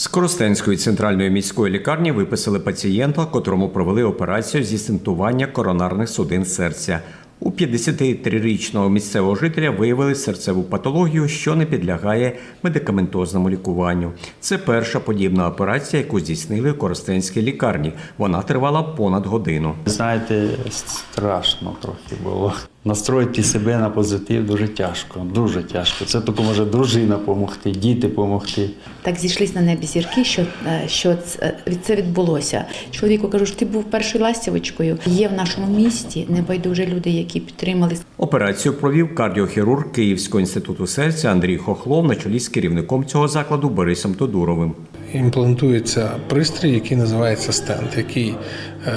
З Коростенської центральної міської лікарні виписали пацієнта, котрому провели операцію зі стентування коронарних судин серця. У 53-річного місцевого жителя виявили серцеву патологію, що не підлягає медикаментозному лікуванню. Це перша подібна операція, яку здійснили у Коростенській лікарні. Вона тривала понад годину. Знаєте, страшно трохи було. Настроїти себе на позитив дуже тяжко, дуже тяжко. Це тільки може дружина допомогти, діти допомогти. Так зійшлись на небі зірки, що, е, що це, від- це відбулося. Чоловіку кажу, що ти був першою ластівочкою. Є в нашому місті небайдужі люди, які підтримали. Операцію провів кардіохірург Київського інституту серця Андрій Хохлов на чолі з керівником цього закладу Борисом Тодуровим. Імплантується пристрій, який називається стенд, який е,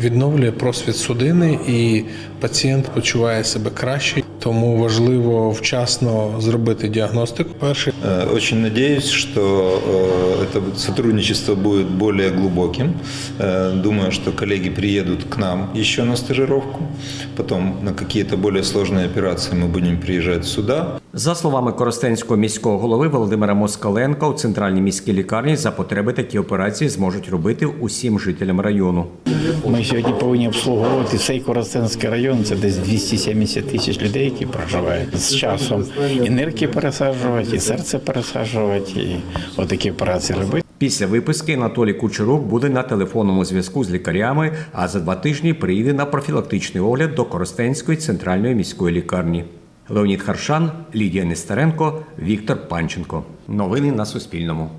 відновлює просвіт судини, і пацієнт почуває себе краще. Тому важливо вчасно зробити діагностику. Перший Э, Очень надеюсь, что э, это сотрудничество будет более глубоким. Э, Думаю, что коллеги приедут к нам еще на стажировку. Потом на какие-то более сложные операции мы будем приезжать сюда. За словами Коростенського міського голови Володимира Москаленка, у центральній міській лікарні за потреби такі операції зможуть робити усім жителям району. Ми сьогодні повинні обслуговувати цей Коростенський район. Це десь 270 тисяч людей, які проживають з часом. І нирки пересаджувати, і серце пересаджувати, і отакі операції робити. Після виписки Анатолій Кучерук буде на телефонному зв'язку з лікарями, а за два тижні приїде на профілактичний огляд до Коростенської центральної міської лікарні. Леонід Харшан, Лідія Нестеренко, Віктор Панченко. Новини на Суспільному.